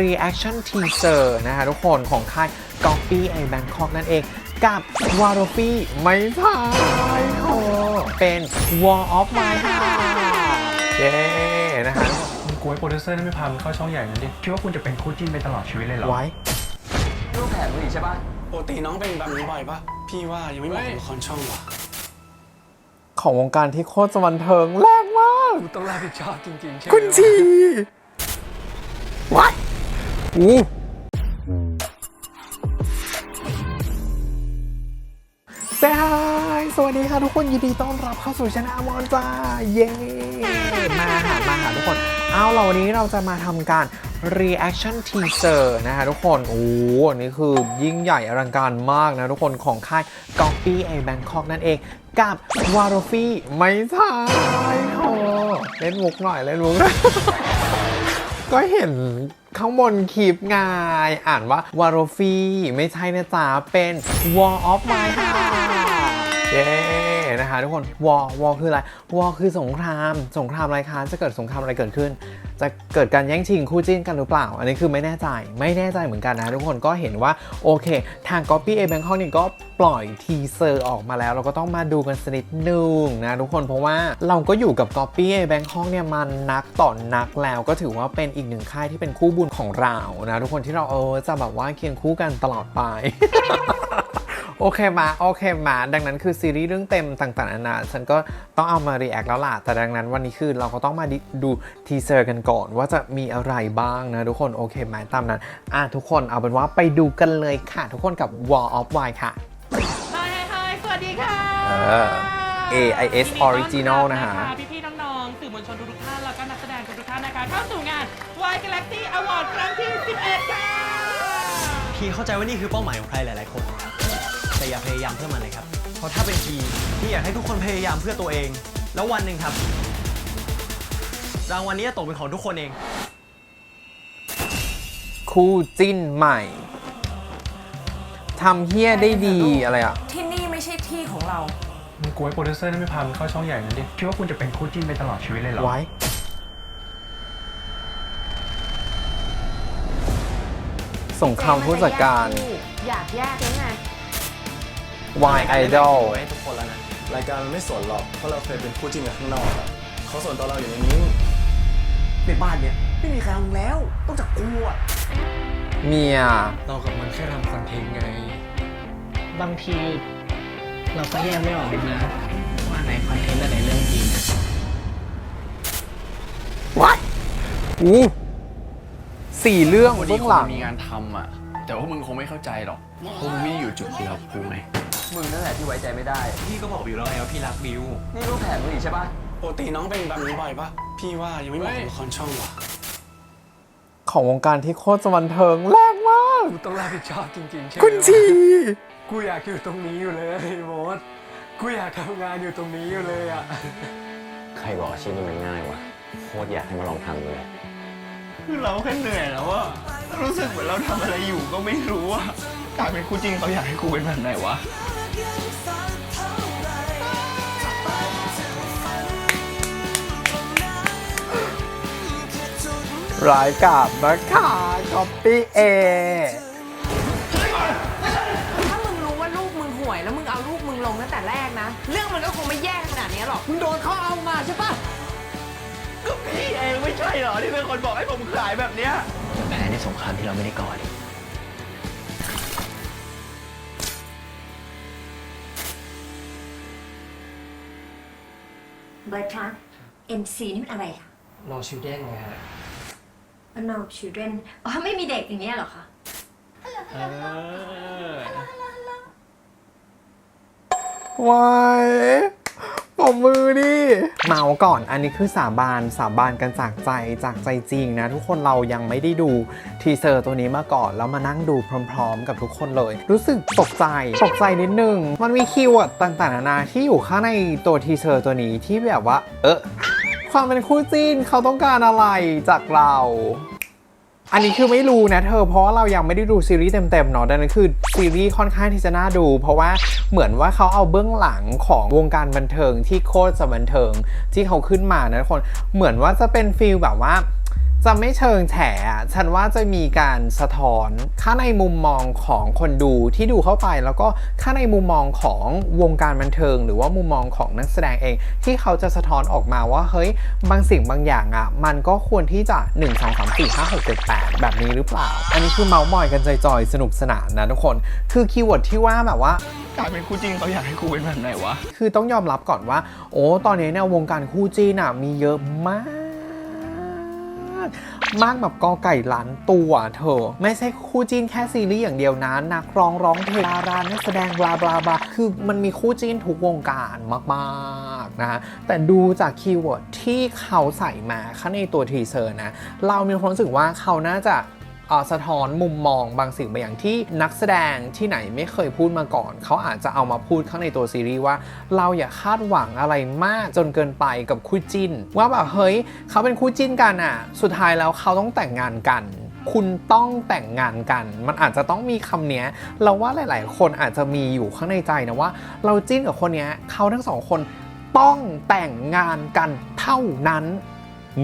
reaction teaser นะคะทุกคนของค่าย Copy I Bangkok นั่นเองกับ w a r o f i ไม่ใช่โอ้เป็น War of My Heart เย้นะคะมึงกลัวไอ้โปรดิวเซอร์นั่นไม่พามึงเข้าช่องใหญ่นั่นดิคิดว่าคุณจะเป็นคู่จิ้นไปตลอดชีวิตเลยเหรอไว้รูปแผนมึงอีกใช่ปะปกติน้องเป็นแบบนี้บ่อยปะพี่ว่ายังไม่เหมาะกับละครช่องว่ะของวงการที่โคตรจะบันเทิงแรงมากกูต้องรับผิดชอบจริงๆ ใช่ไหมคุณชีว้าย อู้เซฮายสวัสดีค่ะทุกคนยินดีต้อนรับเข้าสู่ช anel มอนจ้า เย้ มาหามาหาทุกคน เอาเราวันนี้เราจะมาทำการ reaction teaser นะฮะทุกคน โอ้โหอันนี้คือยิ่งใหญ่อลังการมากนะทุกคนของค่าย Copy A Bangkok นั่นเองกับ w a r o f i ไม่ใช่โอ้เล่นมุกหน่อย เล่นมุกหน่อยก็เห็น ข้างบนคลิปไงอ่านว่าวารฟีไม่ใช่นะจ๊ะเป็น War of My Heart เย้ นะคะทุกคน War War คืออะไร War คือสงคราม สงครามอะไรคะจะเกิดสงครามอะไรเกิดขึ้น จะเกิดการแย่งชิงคู่จิ้นกันหรือเปล่า อันนี้คือไม่แน่ใจไม่แน่ใจเหมือนกันนะทุกคนก็เห็นว่าโอเค ทาง Copy A Bangkok นี่ก็ปล่อยทีเซอร์ออกมาแล้ว เราก็ต้องมาดูกันสักนิดนึงนะทุกคนเพราะว่าเราก็อยู่กับ Copy A Bangkok เนี่ยมันนักต่อนนักแล้วก็ถือว่าเป็นอีกหนึ่งค่ายที่เป็นคู่บุญของเรานะทุกคนที่เราเออจะแบบว่าเคียงคู่กันตลอดไป โอเคมาโอเคมาดังนั้นคือซีรีส์เรื่องเต็มต่างๆนานาฉันก็ต้องเอามารีแอคแล้วล่ะ แต่ดังนั้นวันนี้คือเราก็ต้องมาดิดูทีเซอร์กันก่อน ว่าจะมีอะไรบ้างนะทุกคนโอเคไหมตามนั้นอะทุกคนเอาเป็นว่าไปดูกันเลยค่ะ ทุกคนกับ Wall of Y ค่ะฮายฮายฮายสวัสดีค่ะเออ AIS Original นะฮะพี่พี่ๆน้องๆสื่อมวลชนทุกๆท่านแล้วก็นักแสดงทุกๆท่านนะคะเข้าสู่งาน Y Galaxy Award ครั้งที่ 11 ค่ะ พี่เข้าใจว่านี่คือเป้าหมายของใครหลายๆคนนะครับ แต่อย่าพยายามเพื่อมันเลยครับ เพราะถ้าเป็นพี่พี่อยากให้ทุกคนพยายามเพื่อตัวเอง แล้ววันหนึ่งครับ รางวัลนี้จะตกเป็นของทุกคนเอง คู่จิ้นใหม่ทำเฮี้ยได้ดีอะไรอะ ที่นี่ไม่ใช่ที่ของเรา มึงกลัวไอ้โปรดิวเซอร์นั่นไม่พามึงเข้าช่องใหญ่นั่นดิคิดว่าคุณจะเป็นคู่จิ้นไปตลอดชีวิตเลยเหรอ ไว้ ส่งคำผู้จัดการ อยากแยกแล้วไง Y Idol ไว้ทุกคนแล้วนะ รายการมันไม่สนหรอก เพราะเราเคยเป็นคู่จิ้นกันข้างนอกอะเขาสนตัวเราอยู่ในนี้ ในบ้านเนี่ย ไม่มีใครเอามึงแล้ว ต้องจากกูอะเมีย เรากับมันแค่ทำคอนเทนต์ไง บางที เราก็แยกไม่ออกเลยนะว่าไหนคอนเทนต์และไหนเรื่องจริงว้ายอู้สี่เรื่องเบื้องหลังมีงานทำอะ แต่ว่ามึงคงไม่เข้าใจหรอกเพราะมึงไม่ได้อยู่จุดเดียวกับกูไง มึงนั่นแหละที่ไว้ใจไม่ได้ พี่ก็บอกบิวแล้วไงว่าพี่รักบิว นี่รูปแผนมึงอีกใช่ปะปกติน้องเป็นแบบนี้บ่อยปะพี่ว่ายังไม่เหมาะกับละครช่องว่ะของวงการที่โคตรจะบันเทิงแรงมาก กูต้องรับผิดชอบจริงๆใช่ไหมคุณชีกูอยากอยู่ตรงนี้อยู่เลยโมดกูอยากทำงานอยู่ตรงนี้อยู่เลยอะ ใครบอกอาชีพนี้มันง่ายวะโคตรอยากให้มาลองทำดูเลย คือเราแค่เหนื่อยแล้วอะรู้สึกเหมือนเราทำอะไรอยู่ก็ไม่รู้อะกลายเป็นคู่จริงเขาอยากให้กูเป็นแบบไหนวะ รายกาบนะคะก๊อปปี้เอถ้ามึงรู้ว่าลูกมึงห่วย แล้วมึงเอาลูกมึงลงตั้งแต่แรกนะ เรื่องมันก็คงไม่แย่ขนาดนี้หรอก มึงโดนเขาเอามาใช่ปะก็พี่เองไม่ใช่เหรอที่เป็นคนบอกให้ผมขายแบบเนี้ยจะแพ้ในสงครามที่เราไม่ได้ก่อดิเบิร์ดคะ MC นี่มันอะไรคะ No Children ไงฮะ No children อ๋อไม่มีเด็กอย่างเงี้ยเหรอคะวายปมมือดิ เมาก่อน อันนี้คือสาบานสาบานกันจากใจจากใจจริงนะ ทุกคนเรายังไม่ได้ดูทีเซอร์ตัวนี้มาก่อน แล้วมานั่งดูพร้อมๆ กับทุกคนเลย รู้สึกตกใจ ตกใจนิดนึง มันมีคีย์เวิร์ดต่างๆนานาที่อยู่ข้างในตัวทีเซอร์ตัวนี้ที่แบบว่า เออ ความเป็นคู่จิ้นเขาต้องการอะไรจากเรา อันนี้คือไม่รู้นะเธอเพราะเรายังไม่ได้ดูซีรีส์เต็มๆเนาะดังนั้นคือซีรีส์ค่อนข้างที่จะน่าดู เพราะว่าเหมือนว่าเขาเอาเบื้องหลังของวงการบันเทิงที่โคตรจะบันเทิงที่เขาขึ้นมานะทุกคนเหมือนว่าจะเป็นฟีลแบบว่า จะไม่เชิงแฉอะฉันว่าจะมีการสะท้อนข้างในมุมมองของคนดูที่ดูเข้าไป แล้วก็ข้างในมุมมองของวงการบันเทิง หรือว่ามุมมองของนักแสดงเอง ที่เขาจะสะท้อนออกมาว่าเฮ้ยบางสิ่งบางอย่างอะมันก็ควรที่จะ 1 2 3 4 5 6 7 8 แบบนี้หรือเปล่า อันนี้คือเมาส์มอยกันจอยๆ สนุกสนานนะทุกคน คือคีย์เวิร์ดที่ว่าแบบว่ากลายเป็นคู่จิ้นเขาอยากให้กูเป็นแบบไหนวะคือต้องยอมรับก่อนว่า โอ้ตอนนี้เนี่ยวงการคู่จีนอะมีเยอะมาก มากแบบกอไก่ล้านตัวเธอ ไม่ใช่คู่จีนแค่ซีรีส์อย่างเดียวนะนักร้องร้องเพลงดารานักแสดงบลาบลาบลาคือมันมีคู่จีนทุกวงการมากๆนะแต่ดูจากคีย์เวิร์ดที่เขาใส่มาข้างในตัวทีเซอร์นะ เรามีความรู้สึกว่าเขาน่าจะ สะท้อนมุมมองบางสิ่งบางอย่างที่นักแสดงที่ไหนไม่เคยพูดมาก่อน เขาอาจจะเอามาพูดข้างในตัวซีรีส์ว่า เราอย่าคาดหวังอะไรมากจนเกินไปกับคู่จิ้น ว่าแบบเฮ้ยเขาเป็นคู่จิ้นกันอะ สุดท้ายแล้วเขาต้องแต่งงานกันคุณต้องแต่งงานกัน มันอาจจะต้องมีคำเนี้ยเราว่าหลาย ๆ คนอาจจะมีอยู่ข้างในใจนะว่า เราจิ้นกับคนเนี้ยเขาทั้งสองคนต้องแต่งงานกันเท่านั้น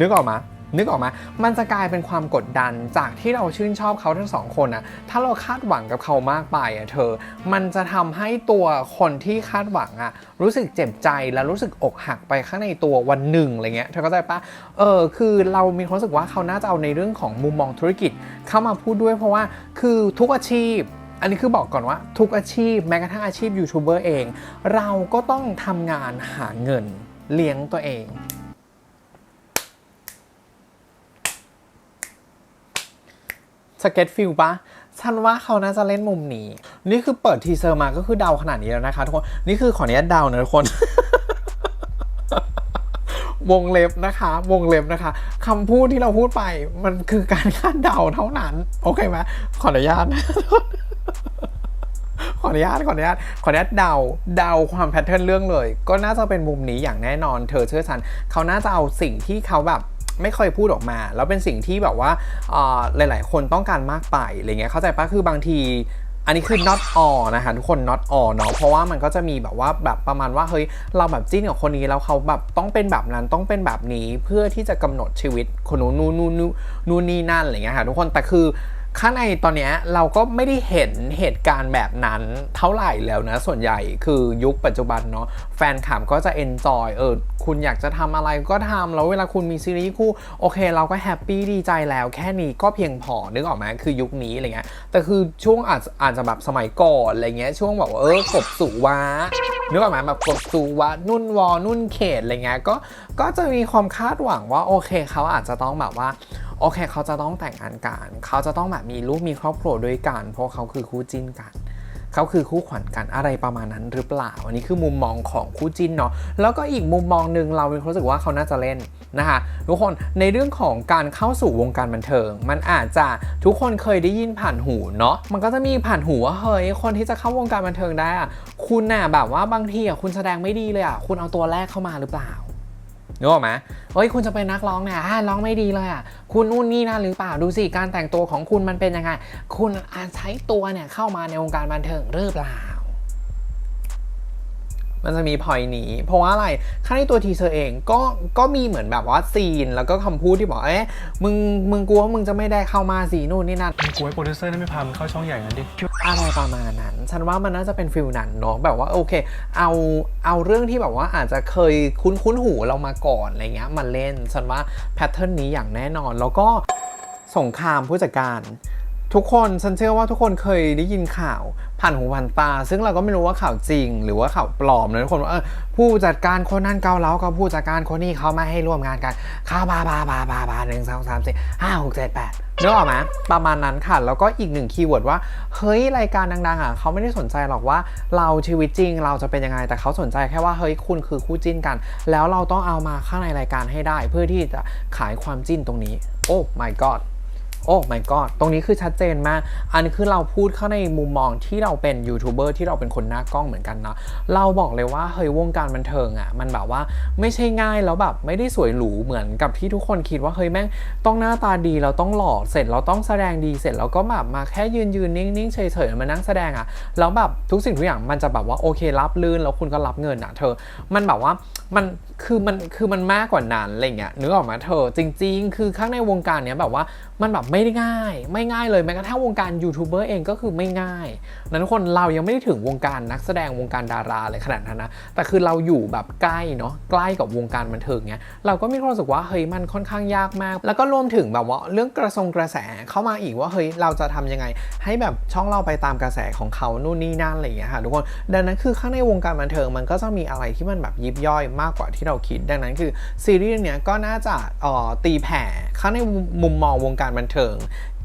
นึกออกมา นึกออกมามันจะกลายเป็นความกดดันจากที่เราชื่นชอบเขาทั้งสองคนอะถ้าเราคาดหวังกับเขามากไปอะเธอ มันจะทำให้ตัวคนที่คาดหวังอะรู้สึกเจ็บใจและรู้สึกอกหักไปข้างในตัววันหนึ่งอะไรเงี้ยเธอเข้าใจปะเออคือเรามีความรู้สึกว่าเขาน่าจะเอาในเรื่องของมุมมองธุรกิจเข้ามาพูดด้วยเพราะว่าคือทุกอาชีพอันนี้คือบอกก่อนว่าทุกอาชีพแม้กระทั่งอาชีพยูทูบเบอร์เอง เราก็ต้องทำงานหาเงินเลี้ยงตัวเอง สเก็ตฟิลปะฉันว่าเขาน่าจะเล่นมุมนี้ นี่คือเปิดทีเซอร์มาก็คือเดาขนาดนี้แล้วนะคะทุกคน นี่คือขออนุญาตเดานะทุกคน วงเล็บนะคะ วงเล็บนะคะคำพูดที่เราพูดไป มันคือการคาดเดาเท่านั้น โอเคไหมขออนุญาตนะขออนุญาตขออนุญาตขออนุญาตเดาเดาความแพทเทิร์นเรื่องเลย ก็น่าจะเป็นมุมนี้อย่างแน่นอน เธอเชื่อฉัน เขาน่าจะเอาสิ่งที่เขาแบบ ไม่ค่อยพูดออกมา แล้วเป็นสิ่งที่แบบว่าหลาย ๆ คนต้องการมากไปอะไรเงี้ยเข้าใจปะคือบางทีอันนี้คือ not all นะคะทุกคน not all เนาะเพราะว่ามันก็จะมีแบบว่าแบบประมาณว่าเฮ้ยเราแบบจิ้นกับคนนี้แล้วเขาแบบต้องเป็นแบบนั้นต้องเป็นแบบนี้เพื่อที่จะกำหนดชีวิตคนนู้นนู้นนู่นนู่นนู่นนี่นั่นอะไรเงี้ยค่ะทุกคนแต่คือ ข้างในตอนเนี้ยเราก็ไม่ได้เห็นเหตุการณ์แบบนั้นเท่าไหร่แล้วนะ ส่วนใหญ่คือยุคปัจจุบันเนาะแฟนคลับก็จะ enjoy เออคุณอยากจะทำอะไรก็ทำแล้วเวลาคุณมีซีรีส์คู่ โอเค เราก็แฮปปี้ดีใจแล้วแค่นี้ก็เพียงพอนึกออกไหมคือยุคนี้อะไรเงี้ยแต่คือช่วงอาจอาจจะแบบสมัยก่อนอะไรเงี้ยช่วงแบบเออกบสุวะนึกออกไหมแบบกบสุวะนุ่นวอนุ่นเขตอะไรเงี้ยก็ก็จะมีความคาดหวังว่าโอเคเขาอาจจะต้องแบบว่า โอเค เขาจะต้องแต่งงานกันเขาจะต้องแบบมีลูกมีครอบครัวด้วยกัน เพราะเขาคือคู่จิ้นกันเขาคือคู่ขวัญกันอะไรประมาณนั้นหรือเปล่า อันนี้คือมุมมองของคู่จิ้นเนาะแล้วก็อีกมุมมองหนึ่งเรามีความรู้สึกว่าเขาน่าจะเล่นนะคะทุกคนในเรื่องของการเข้าสู่วงการบันเทิง มันอาจจะทุกคนเคยได้ยินผ่านหูเนาะมันก็จะมีผ่านหูว่าเฮ้ยคนที่จะเข้าวงการบันเทิงได้อะคุณน่ะแบบว่าบางทีอะคุณแสดงไม่ดีเลยอะคุณเอาตัวแรกเข้ามาหรือเปล่า นึกออกไหมเฮ้ยคุณจะเป็นนักร้องเนี่ยอ่าร้องไม่ดีเลยอะคุณนู่นนี่นั่นหรือเปล่าดูสิการแต่งตัวของคุณมันเป็นยังไง คุณอาจใช้ตัวเนี่ยเข้ามาในวงการบันเทิงหรือเปล่า มันจะมีพอยนี้ เพราะว่าอะไรข้างในตัวทีเซอร์เองก็ก็มีเหมือนแบบว่าซีน แล้วก็คำพูดที่บอกเอ๊ะมึงมึงกลัวว่ามึงจะไม่ได้เข้ามาสีนู่นนี่นั่นกูให้โปรดิวเซอร์ได้ไม่พามันเข้าช่องใหญ่งั้นดิอะไรประมาณนั้น ฉันว่ามันน่าจะเป็นฟิลนั้นเนาะแบบว่าโอเค เอาเอาเรื่องที่แบบว่าอาจจะเคยคุ้นคุ้นหูเรามาก่อนอะไรเงี้ยมาเล่นฉันว่าแพทเทิร์นนี้อย่างแน่นอนแล้วก็สงครามผู้จัดการ ทุกคนฉันเชื่อว่าทุกคนเคยได้ยินข่าวผ่านหูผ่านตา ซึ่งเราก็ไม่รู้ว่าข่าวจริง หรือว่าข่าวปลอมนะทุกคนว่าเออผู้จัดการคนนั้นเกาเหลากับผู้จัดการคนนี้เขาไม่ให้ร่วมงานกันข้าวบาบาบาบาบาหนึ่งสองสามสี่ห้าหกเจ็ดแปดนึกออกไหมประมาณนั้นค่ะ แล้วก็อีกหนึ่งคีย์เวิร์ดว่า เฮ้ย รายการดังๆอะเขาไม่ได้สนใจหรอกว่าเราชีวิตจริงเราจะเป็นยังไง แต่เขาสนใจแค่ว่า เฮ้ย คุณคือคู่จิ้นกัน แล้วเราต้องเอามาข้างในรายการให้ได้ เพื่อที่จะขายความจิ้นตรงนี้ โอ้ my god โอ้ my god ตรงนี้คือชัดเจนมาก อันนี้คือเราพูดเข้าในมุมมองที่เราเป็นยูทูบเบอร์ที่เราเป็นคนหน้ากล้องเหมือนกันเนาะเราบอกเลยว่าเฮ้ยวงการบันเทิงอะ่ะมันแบบว่าไม่ใช่ง่ายแล้วแบบไม่ได้สวยหรูเหมือนกับที่ทุกคนคิดว่าเฮ้ยแม่งต้องหน้าตาดีเราต้องหล่อเสร็จเราต้องแสดงดีเสร็จแล้วก็แบบมาแค่ยืนยืนนิ่งๆเฉยๆมานั่งแสดงอะ่ะแล้วแบบทุกสิ่งทุกอย่างมันจะแบบว่าโอเครับลื่นแล้วคุณก็รับเงินอะเธอ มันแบบว่ามันคือมันคือมันมากกว่านั้นอะไรเงี้ยนึกออกมาเธอจริง ๆ คือข้างในวงการเนี้ยแบบว่ามันแบบไม่ได้ง่าย ไม่ง่ายเลยแม้กระทั่งวงการยูทูบเบอร์เองก็คือไม่ง่ายนั้นคนเรายังไม่ได้ถึงวงการนักแสดงวงการดาราอะไรขนาดนั้นนะแต่คือเราอยู่แบบใกล้เนาะใกล้กับวงการบันเทิงเนี้ยเราก็มีความรู้สึกว่าเฮ้ยมันค่อนข้างยากมาก แล้วก็รวมถึงแบบว่าเรื่องกระทรงกระแสเข้ามาอีกว่าเฮ้ยเราจะทำยังไง ให้แบบช่องเราไปตามกระแสของเขานู่นนี่นั่นอะไรอย่างเงี้ยค่ะทุกคนดังนั้นคือข้างในวงการบันเทิงมันก็จะมีอะไรที่มันแบบยิบย่อยมากกว่าที่เราคิด ดังนั้นคือซีรีส์เรื่องเนี้ยก็น่าจะเอ่อตีแผ่ข้างในมุมมองวงการการบันเทิง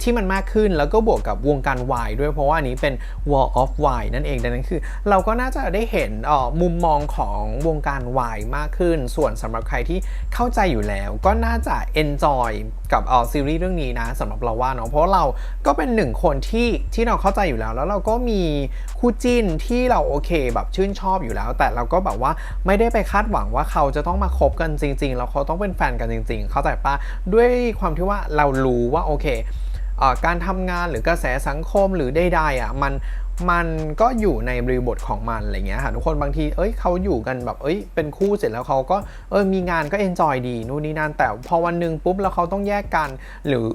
ที่มันมากขึ้นแล้วก็บวกกับวงการวายด้วยเพราะว่านี้เป็น Wall of Wine นั่นเองดังนั้นคือ เราก็น่าจะได้เห็นออมุมมองของวงการวายมากขึ้น ส่วนสำหรับใครที่เข้าใจอยู่แล้ว ก็น่าจะ enjoy กับออซีรีส์เรื่องนี้นะสำหรับเราว่าเนาะเพราะเราก็เป็นหนึ่งคนที่ที่เราเข้าใจอยู่แล้ว แล้วเราก็มีคู่จิ้นที่เราโอเคแบบชื่นชอบอยู่แล้ว แต่เราก็แบบว่าไม่ได้ไปคาดหวังว่าเขาจะต้องมาคบกันจริง ๆ แล้วเขาต้องเป็นแฟนกันจริง ๆ เข้าใจปะด้วยความที่ว่าเรารู้ว่าโอเค การทำงานหรือกระแสสังคมหรือใดๆอะมันมันก็อยู่ในบริบทของมันอะไรเงี้ยค่ะทุกคนบางทีเอ้ยเขาอยู่กันแบบเอ้ยเป็นคู่เสร็จแล้วเขาก็เออมีงานก็เอนจอยดีนู่นนี่นั่นแต่พอวันหนึ่งปุ๊บแล้วเขาต้องแยกกันหรือ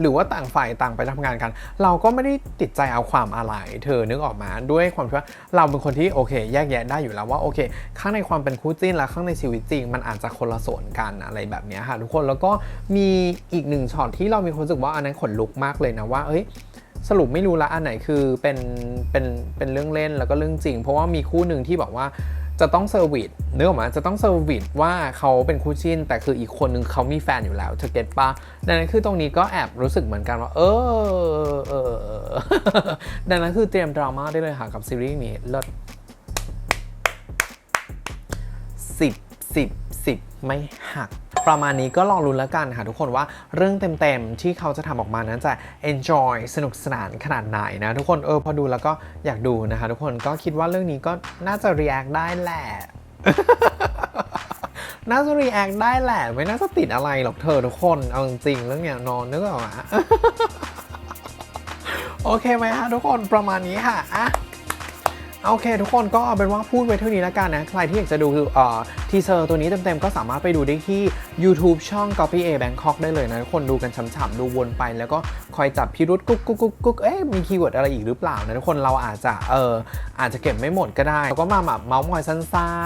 หรือว่าต่างฝ่ายต่างไปทำงานกัน เราก็ไม่ได้ติดใจเอาความอะไร เธอนึกออกมาด้วยความที่ว่าเราเป็นคนที่โอเค แยกแยะได้อยู่แล้วว่าโอเค ข้างในความเป็นคู่จิ้นและข้างในชีวิตจริง มันอาจจะคนละส่วนกันอะไรแบบนี้ค่ะทุกคนแล้วก็มีอีกหนึ่งช็อตที่เรามีความรู้สึกว่าอันนั้นขนลุกมากเลยนะว่าเอ้ยสรุปไม่รู้ละอันไหนคือเป็นเป็นเป็นเรื่องเล่นแล้วก็เรื่องจริง เพราะว่ามีคู่หนึ่งที่บอกว่า จะต้องเซอร์วิสเนื้ออกมาจะต้องเซอร์วิสว่าเขาเป็นคู่จิ้น แต่คืออีกคนนึงเขามีแฟนอยู่แล้วเธอเก็ตปะดังนั้นคือตรงนี้ก็แอบรู้สึกเหมือนกันว่า เออเออเออดังนั้นคือเตรียมดราม่าได้เลยค่ะกับซีรีส์นี้เลิศสิบสิบสิบไม่หัก ประมาณนี้ก็ลองลุ้นแล้วกันค่ะทุกคนว่าเรื่องเต็มๆ ที่เขาจะทำออกมานั้นจะ enjoy สนุกสนานขนาดไหนนะ ทุกคนเออพอดูแล้วก็อยากดูนะคะ ทุกคนก็คิดว่าเรื่องนี้ก็น่าจะ react ได้แหละน่าจะ react ได้แหละ ไม่น่าจะติดอะไรหรอกเธอทุกคน เอาจริงเรื่องเนี้ยนอนนึกออกไหมโอเคไหมฮะทุกคนประมาณนี้ค่ะอะโอเค ทุกคนก็เอาเป็นว่าพูดไว้เท่านี้แล้วกันนะ ใครที่อยากจะดูคือเอ่อทีเซอร์ตัวนี้เต็มๆ ก็สามารถไปดูได้ที่ YouTube ช่อง Copy A Bangkok ได้เลยนะทุกคนดูกันฉ่ำๆดูวนไป แล้วก็คอยจับพิรุษกุ๊กกุ๊กกุ๊กกุ๊กเอ๊ะมีคีย์เวิร์ดอะไรอีกหรือเปล่านะทุกคนเราอาจจะเอออาจจะเก็บไม่หมดก็ได้แล้วก็มาแบบเมาส์มอยสั้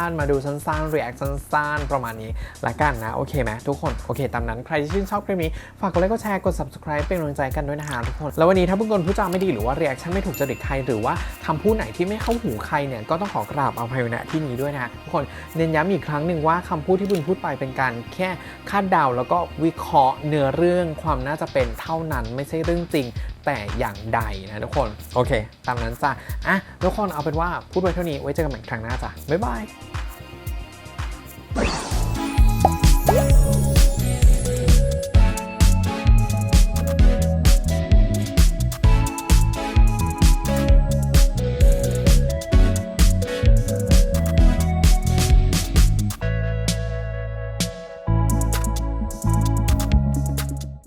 นๆ มาดูสั้นๆ react สั้นๆ ประมาณนี้ละกันนะ โอเคไหมทุกคนโอเคตามนั้นใครที่ชื่นชอบคลิปนี้ ฝากกดไลค์กดแชร์กด subscribe เป็นกำลังใจกันด้วยนะฮะทุกคน แล้ววันนี้ถ้าเพื่อนๆผู้จาไม่ดีหรือว่า reaction ไม่ถูกจริตใครหรือว่าคำพูดไหนที่ไม่เข้าหูใครเนี่ยก็ต้องขอกราบอภัยณที่นี้ด้วยนะฮะทุกคนเน้นย้ำอีกครั้งหนึ่งว่าคำพูดที่บุญพูดไปเป็นการแค่คาดเดาแล้วก็วิเคราะห์เนื้อเรื่องความน่าจะเป็นเท่านั้นไม่ใช่เรื่องจริงแต่อย่างใดนะทุกคน โอเค ตามนั้นจ้ะอะทุกคนเอาเป็นว่าพูดไว้เท่านี้ไว้เจอกันใหม่ครั้งหน้าจ้ะบ๊ายบาย